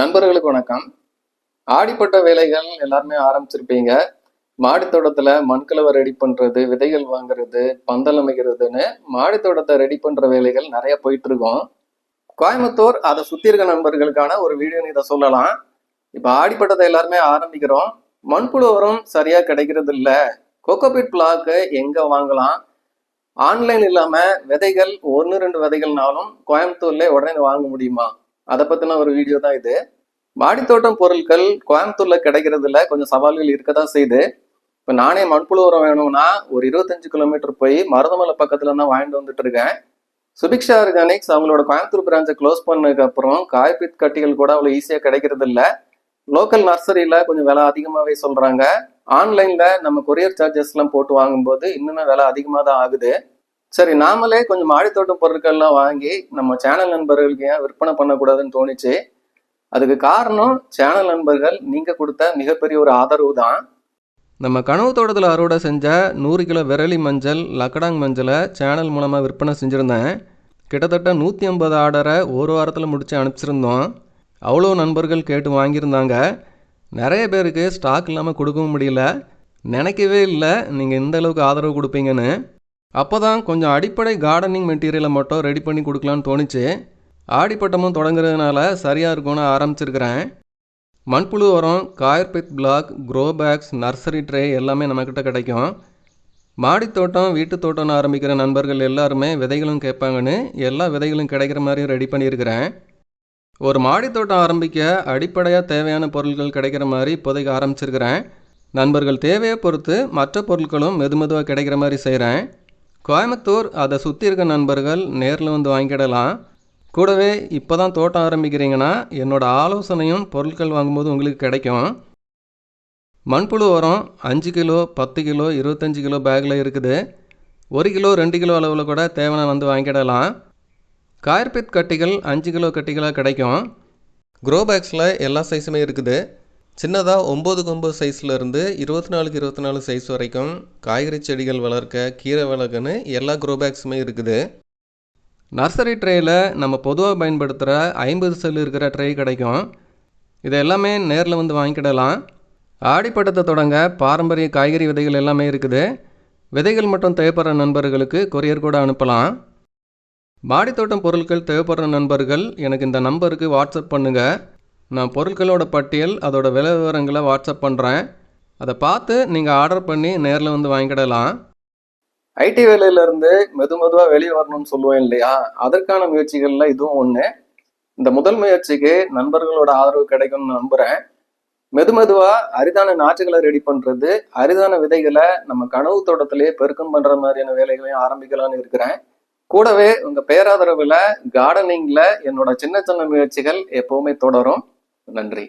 நண்பர்களுக்கு வணக்கம். ஆடிப்பட்ட வேலைகள் எல்லாருமே ஆரம்பிச்சிருப்பீங்க. மாடித்தோட்டத்துல மண்கலவை ரெடி பண்றது விதைகள் வாங்குறது பந்தல் அமைக்கிறதுன்னு மாடித்தோட்டத்தை ரெடி பண்ற வேலைகள் நிறைய போயிட்டு இருக்கோம் கோயம்புத்தூர் அதை சுத்தி இருக்க நண்பர்களுக்கான ஒரு வீடியோன்னு இதை சொல்லலாம். இப்ப ஆடிப்பட்டத்தை எல்லாருமே ஆரம்பிக்கிறோம். மண்புழு உரம் சரியா கிடைக்கிறது இல்ல. கோகோபிட் பிளாக்கு எங்க வாங்கலாம்? ஆன்லைன் இல்லாம விதைகள் ஒன்று ரெண்டு விதைகள்னாலும் கோயம்புத்தூர்ல உடனே வாங்க முடியுமா? அதை பத்தின ஒரு வீடியோ தான் இது. மாடித்தோட்டம் பொருட்கள் கோயம்புத்தூர்ல கிடைக்கிறதுல கொஞ்சம் சவால்கள் இருக்க தான் செய்யுது. இப்போ நானே மண்புழு உரம் வேணும்னா ஒரு இருபத்தஞ்சு கிலோமீட்டர் போய் மருதமலை பக்கத்துல தான் வாங்கிட்டு வந்துட்டு இருக்கேன். சுபிக்ஷா ஆர்கானிக்ஸ் அவங்களோட கோயம்புத்தூர் பிரான்ச்சை க்ளோஸ் பண்ணதுக்கு அப்புறம் காய்பித் கட்டிகள் கூட அவ்வளோ ஈஸியாக கிடைக்கிறது இல்லை லோக்கல் நர்சரியில கொஞ்சம் விலை அதிகமாகவே சொல்றாங்க. ஆன்லைன்ல நம்ம கொரியர் சார்ஜஸ்லாம் போட்டு வாங்கும்போது இன்னுமே விலை அதிகமாக தான் ஆகுது. சரி நாமளே கொஞ்சம் மாடித்தோட்டம் பொருட்கள்லாம் வாங்கி நம்ம சேனல் நண்பர்களுக்கு ஏன் விற்பனை பண்ணக்கூடாதுன்னு தோணுச்சு. அதுக்கு காரணம் சேனல் நண்பர்கள் நீங்கள் கொடுத்த மிகப்பெரிய ஒரு ஆதரவு தான். நம்ம கனவு தோட்டத்தில் அறுவடை செஞ்ச நூறு கிலோ விரலி மஞ்சள் லக்கடாங் மஞ்சளை சேனல் மூலமாக விற்பனை செஞ்சுருந்தேன். கிட்டத்தட்ட நூற்றி ஐம்பது ஆர்டரை ஒரு வாரத்தில் முடித்து அனுப்பிச்சிருந்தோம். அவ்வளோ நண்பர்கள் கேட்டு வாங்கியிருந்தாங்க. நிறைய பேருக்கு ஸ்டாக் இல்லாமல் கொடுக்கவும் முடியல. நினைக்கவே இல்லை நீங்கள் இந்த அளவுக்கு ஆதரவு கொடுப்பீங்கன்னு. அப்போ தான் கொஞ்சம் அடிப்படை கார்டனிங் மெட்டீரியலை மட்டும் ரெடி பண்ணி கொடுக்கலான்னு தோணுச்சு. ஆடிப்பட்டமும் தொடங்குறதுனால சரியாக இருக்கும்னு ஆரம்பிச்சிருக்கிறேன். மண்புழு உரம் coir pith block grow bags nursery tray எல்லாமே நம்மக்கிட்ட கிடைக்கும். மாடித்தோட்டம் வீட்டு தோட்டம்னு ஆரம்பிக்கிற நண்பர்கள் எல்லாருமே விதைகளும் கேட்பாங்கன்னு எல்லா விதைகளும் கிடைக்கிற மாதிரி ரெடி பண்ணியிருக்கிறேன். ஒரு மாடித்தோட்டம் ஆரம்பிக்க அடிப்படையாக தேவையான பொருட்கள் கிடைக்கிற மாதிரி இப்போதைக்கு ஆரம்பிச்சிருக்கிறேன். நண்பர்கள் தேவையை பொறுத்து மற்ற பொருட்களும் மெது மெதுவாக கிடைக்கிற மாதிரி செய்கிறேன் கோயம்புத்தூர் அதை சுற்றி இருக்க நண்பர்கள் நேரில் வந்து வாங்கிடலாம் கூடவே இப்போ தான் தோட்டம் ஆரம்பிக்கிறீங்கன்னா என்னோடய ஆலோசனையும் பொருட்கள் வாங்கும்போது உங்களுக்கு கிடைக்கும். மண்புழு உரம் அஞ்சு கிலோ பத்து கிலோ இருபத்தஞ்சி கிலோ பேக்கில் இருக்குது. ஒரு கிலோ ரெண்டு கிலோ அளவில் கூட தேவையான வந்து வாங்கிடலாம் கார்பெட் கட்டிகள் அஞ்சு கிலோ கட்டிகளாக கிடைக்கும். க்ரோ பேக்ஸில் எல்லா சைஸுமே இருக்குது. சின்னதாக ஒம்பதுக்கு ஒம்பது சைஸ்லேருந்து இருபத்தி நாலுக்கு இருபத்தி நாலு சைஸ் வரைக்கும் காய்கறி செடிகள் வளர்க்க கீரை வளர்க்கன்னு எல்லா க்ரோ பேக்ஸுமே இருக்குது. நர்சரி ட்ரேயில் நம்ம பொதுவாக பயன்படுத்துகிற ஐம்பது செல் இருக்கிற ட்ரே கிடைக்கும். இது எல்லாமே நேரில் வந்து வாங்கிக்கிடலாம். ஆடிப்பட்டத்தை தொடங்க பாரம்பரிய காய்கறி விதைகள் எல்லாமே இருக்குது. விதைகள் மட்டும் தேவைப்படுற நண்பர்களுக்கு கொரியர் கூட அனுப்பலாம். மாடித்தோட்டம் பொருட்கள் தேவைப்படுற நண்பர்கள் எனக்கு இந்த நம்பருக்கு வாட்ஸ்அப் பண்ணுங்கள் நான் பொருட்களோட பட்டியல் அதோட விலை விவரங்களை வாட்ஸ்அப் பண்ணுறேன் அதை பார்த்து நீங்கள் ஆர்டர் பண்ணி நேரில் வந்து வாங்கிக்கிடலாம். ஐடி வேலையிலேருந்து மெது மெதுவாக வெளியே வரணும்னு சொல்லுவேன் இல்லையா? அதற்கான முயற்சிகளில் இதுவும் ஒன்று இந்த முதல் முயற்சிக்கு நண்பர்களோட ஆதரவு கிடைக்கும்னு நம்புகிறேன் மெது மெதுவாக அரிதான நாற்றுகளை ரெடி பண்ணுறது அரிதான விதைகளை நம்ம கனவு தோட்டத்திலேயே பெருக்கம் பண்ணுற மாதிரியான வேலைகளையும் ஆரம்பிக்கலாம்னு இருக்கிறேன். கூடவே உங்கள் பேராதரவில் கார்டனிங்கில் என்னோட சின்ன சின்ன முயற்சிகள் எப்போவுமே தொடரும். நன்றி.